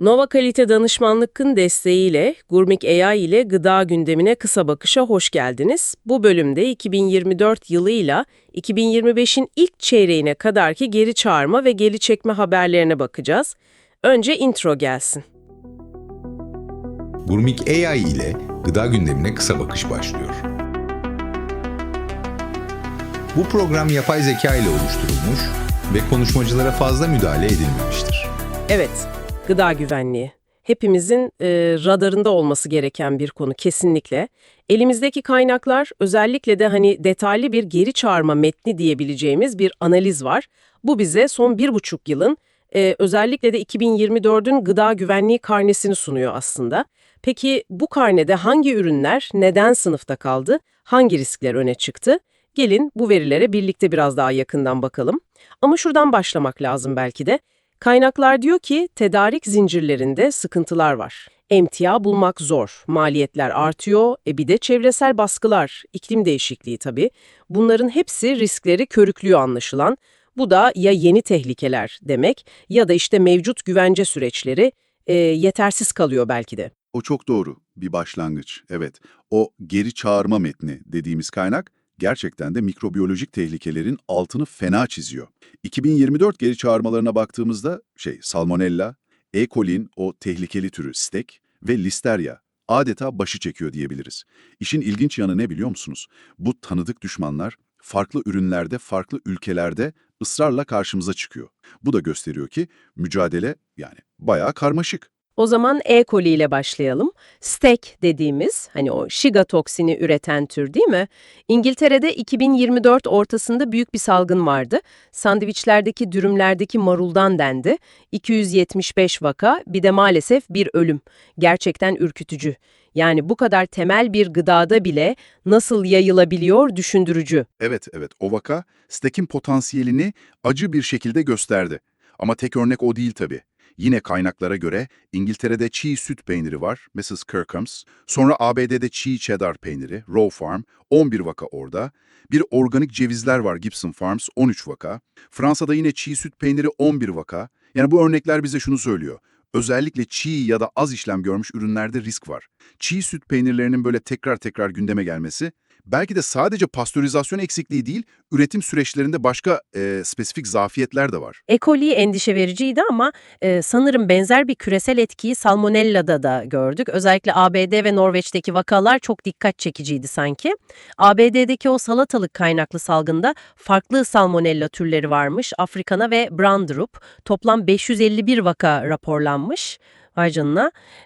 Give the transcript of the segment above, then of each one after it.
Nova Kalite Danışmanlık'ın desteğiyle Gurmik AI ile gıda gündemine kısa bakışa hoş geldiniz. Bu bölümde 2024 yılıyla 2025'in ilk çeyreğine kadarki geri çağırma ve geri çekme haberlerine bakacağız. Önce intro gelsin. Gurmik AI ile gıda gündemine kısa bakış başlıyor. Bu program yapay zeka ile oluşturulmuş ve konuşmacılara fazla müdahale edilmemiştir. Evet, gıda güvenliği. Hepimizin e, radarında olması gereken bir konu kesinlikle. Elimizdeki kaynaklar özellikle de hani detaylı bir geri çağırma metni diyebileceğimiz bir analiz var. Bu bize son bir buçuk yılın e, özellikle de 2024'ün gıda güvenliği karnesini sunuyor aslında. Peki bu karnede hangi ürünler neden sınıfta kaldı, hangi riskler öne çıktı? Gelin bu verilere birlikte biraz daha yakından bakalım. Ama şuradan başlamak lazım belki de. Kaynaklar diyor ki tedarik zincirlerinde sıkıntılar var. Emtia bulmak zor, maliyetler artıyor, e bir de çevresel baskılar, iklim değişikliği tabii. Bunların hepsi riskleri körüklüyor anlaşılan. Bu da ya yeni tehlikeler demek ya da işte mevcut güvence süreçleri e, yetersiz kalıyor belki de. O çok doğru bir başlangıç. Evet, o geri çağırma metni dediğimiz kaynak gerçekten de mikrobiyolojik tehlikelerin altını fena çiziyor. 2024 geri çağırmalarına baktığımızda şey Salmonella, E. coli'nin o tehlikeli türü stek ve Listeria adeta başı çekiyor diyebiliriz. İşin ilginç yanı ne biliyor musunuz? Bu tanıdık düşmanlar farklı ürünlerde, farklı ülkelerde ısrarla karşımıza çıkıyor. Bu da gösteriyor ki mücadele yani bayağı karmaşık. O zaman E. coli ile başlayalım. Steak dediğimiz, hani o Shiga toksini üreten tür değil mi? İngiltere'de 2024 ortasında büyük bir salgın vardı. Sandviçlerdeki dürümlerdeki maruldan dendi. 275 vaka, bir de maalesef bir ölüm. Gerçekten ürkütücü. Yani bu kadar temel bir gıdada bile nasıl yayılabiliyor düşündürücü. Evet, evet. O vaka stekin potansiyelini acı bir şekilde gösterdi. Ama tek örnek o değil tabii. Yine kaynaklara göre İngiltere'de çiğ süt peyniri var, Mrs. Kirkham's. Sonra ABD'de çiğ cheddar peyniri, Row Farm, 11 vaka orada. Bir organik cevizler var, Gibson Farms, 13 vaka. Fransa'da yine çiğ süt peyniri 11 vaka. Yani bu örnekler bize şunu söylüyor. Özellikle çiğ ya da az işlem görmüş ürünlerde risk var. Çiğ süt peynirlerinin böyle tekrar tekrar gündeme gelmesi belki de sadece pastörizasyon eksikliği değil, üretim süreçlerinde başka e, spesifik zafiyetler de var. E. coli endişe vericiydi ama e, sanırım benzer bir küresel etkiyi Salmonella'da da gördük. Özellikle ABD ve Norveç'teki vakalar çok dikkat çekiciydi sanki. ABD'deki o salatalık kaynaklı salgında farklı Salmonella türleri varmış. Afrikana ve Brandrup toplam 551 vaka raporlanmış. Vay.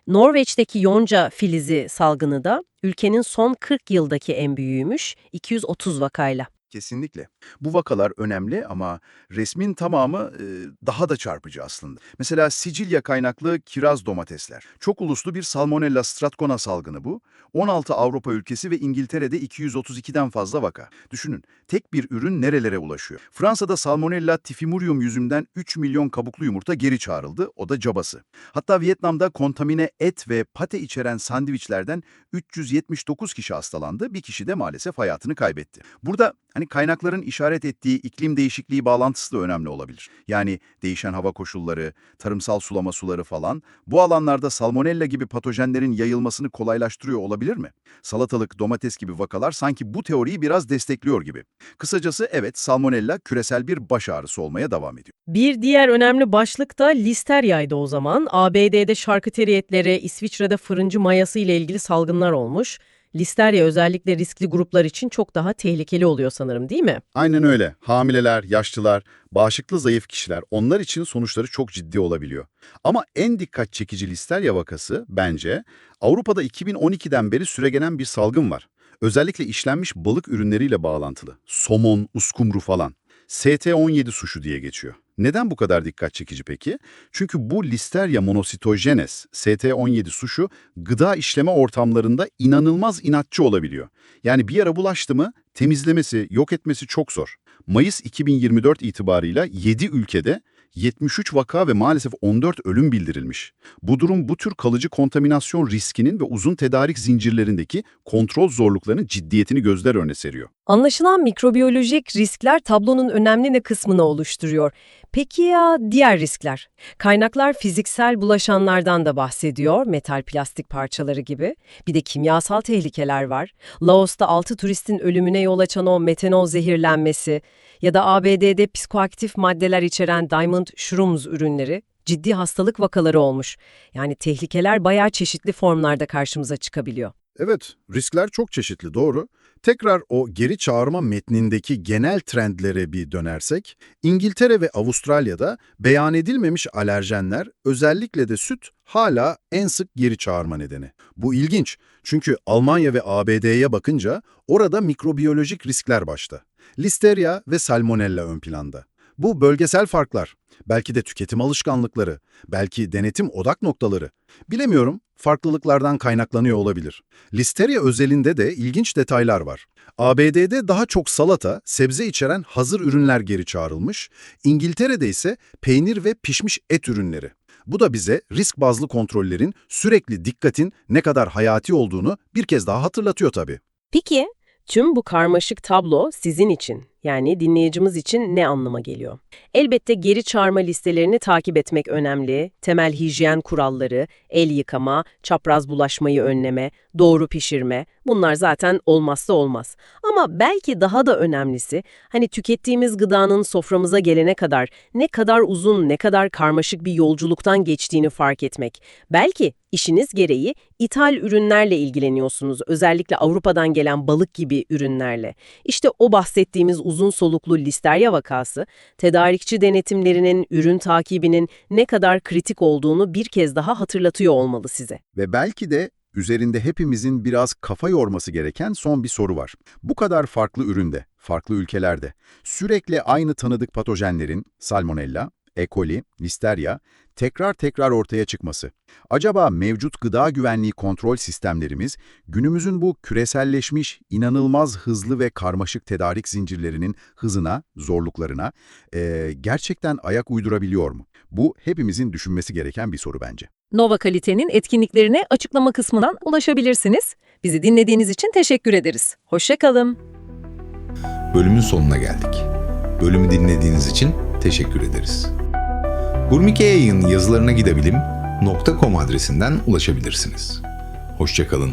Norveç'teki yonca filizi salgını da ülkenin son 40 yıldaki en büyüğüymüş. 230 vakayla. Kesinlikle. Bu vakalar önemli ama resmin tamamı e, daha da çarpıcı aslında. Mesela Sicilya kaynaklı kiraz domatesler. Çok uluslu bir Salmonella stratcona salgını bu. 16 Avrupa ülkesi ve İngiltere'de 232'den fazla vaka. Düşünün, tek bir ürün nerelere ulaşıyor? Fransa'da Salmonella tifimurium yüzünden 3 milyon kabuklu yumurta geri çağrıldı, o da cabası. Hatta Vietnam'da kontamine et ve pate içeren sandviçlerden 379 kişi hastalandı, bir kişi de maalesef hayatını kaybetti. Burada hani kaynakların işaret ettiği iklim değişikliği bağlantısı da önemli olabilir. Yani değişen hava koşulları, tarımsal sulama suları falan bu alanlarda salmonella gibi patojenlerin yayılmasını kolaylaştırıyor olabilir mi? Salatalık, domates gibi vakalar sanki bu teoriyi biraz destekliyor gibi. Kısacası evet salmonella küresel bir baş ağrısı olmaya devam ediyor. Bir diğer önemli başlık da Listeria'ydı o zaman. ABD'de şarküteri etleri, İsviçre'de fırıncı mayası ile ilgili salgınlar olmuş. Listeria özellikle riskli gruplar için çok daha tehlikeli oluyor sanırım değil mi? Aynen öyle. Hamileler, yaşlılar, bağışıklı zayıf kişiler onlar için sonuçları çok ciddi olabiliyor. Ama en dikkat çekici listerya vakası bence Avrupa'da 2012'den beri süregelen bir salgın var. Özellikle işlenmiş balık ürünleriyle bağlantılı. Somon, uskumru falan. ST17 suşu diye geçiyor. Neden bu kadar dikkat çekici peki? Çünkü bu Listeria monocytogenes, ST17 suşu, gıda işleme ortamlarında inanılmaz inatçı olabiliyor. Yani bir yara bulaştı mı temizlemesi, yok etmesi çok zor. Mayıs 2024 itibarıyla 7 ülkede 73 vaka ve maalesef 14 ölüm bildirilmiş. Bu durum bu tür kalıcı kontaminasyon riskinin ve uzun tedarik zincirlerindeki kontrol zorluklarının ciddiyetini gözler önüne seriyor. Anlaşılan mikrobiyolojik riskler tablonun önemli ne kısmını oluşturuyor. Peki ya diğer riskler? Kaynaklar fiziksel bulaşanlardan da bahsediyor, metal plastik parçaları gibi. Bir de kimyasal tehlikeler var. Laos'ta 6 turistin ölümüne yol açan o metanol zehirlenmesi ya da ABD'de psikoaktif maddeler içeren Diamond Shrooms ürünleri ciddi hastalık vakaları olmuş. Yani tehlikeler bayağı çeşitli formlarda karşımıza çıkabiliyor. Evet, riskler çok çeşitli, doğru. Tekrar o geri çağırma metnindeki genel trendlere bir dönersek, İngiltere ve Avustralya'da beyan edilmemiş alerjenler, özellikle de süt, hala en sık geri çağırma nedeni. Bu ilginç, çünkü Almanya ve ABD'ye bakınca orada mikrobiyolojik riskler başta. Listeria ve Salmonella ön planda. Bu bölgesel farklar, belki de tüketim alışkanlıkları, belki denetim odak noktaları. Bilemiyorum, farklılıklardan kaynaklanıyor olabilir. Listeria özelinde de ilginç detaylar var. ABD'de daha çok salata, sebze içeren hazır ürünler geri çağrılmış, İngiltere'de ise peynir ve pişmiş et ürünleri. Bu da bize risk bazlı kontrollerin sürekli dikkatin ne kadar hayati olduğunu bir kez daha hatırlatıyor tabii. Peki, tüm bu karmaşık tablo sizin için, yani dinleyicimiz için ne anlama geliyor? Elbette geri çağırma listelerini takip etmek önemli, temel hijyen kuralları, el yıkama, çapraz bulaşmayı önleme, doğru pişirme, bunlar zaten olmazsa olmaz. Ama belki daha da önemlisi, hani tükettiğimiz gıdanın soframıza gelene kadar ne kadar uzun, ne kadar karmaşık bir yolculuktan geçtiğini fark etmek. Belki işiniz gereği ithal ürünlerle ilgileniyorsunuz, özellikle Avrupa'dan gelen balık gibi ürünlerle. İşte o bahsettiğimiz uzun soluklu listerya vakası, tedarikçi denetimlerinin, ürün takibinin ne kadar kritik olduğunu bir kez daha hatırlatıyor olmalı size. Ve belki de üzerinde hepimizin biraz kafa yorması gereken son bir soru var. Bu kadar farklı üründe, farklı ülkelerde, sürekli aynı tanıdık patojenlerin, salmonella, E. coli, listeria, tekrar tekrar ortaya çıkması. Acaba mevcut gıda güvenliği kontrol sistemlerimiz, günümüzün bu küreselleşmiş, inanılmaz hızlı ve karmaşık tedarik zincirlerinin hızına, zorluklarına eee, gerçekten ayak uydurabiliyor mu? Bu hepimizin düşünmesi gereken bir soru bence. Nova Kalite'nin etkinliklerine açıklama kısmından ulaşabilirsiniz. Bizi dinlediğiniz için teşekkür ederiz. Hoşçakalın. Bölümün sonuna geldik. Bölümü dinlediğiniz için teşekkür ederiz. Gurmike yayın yazılarına gidebilim.com adresinden ulaşabilirsiniz. Hoşçakalın,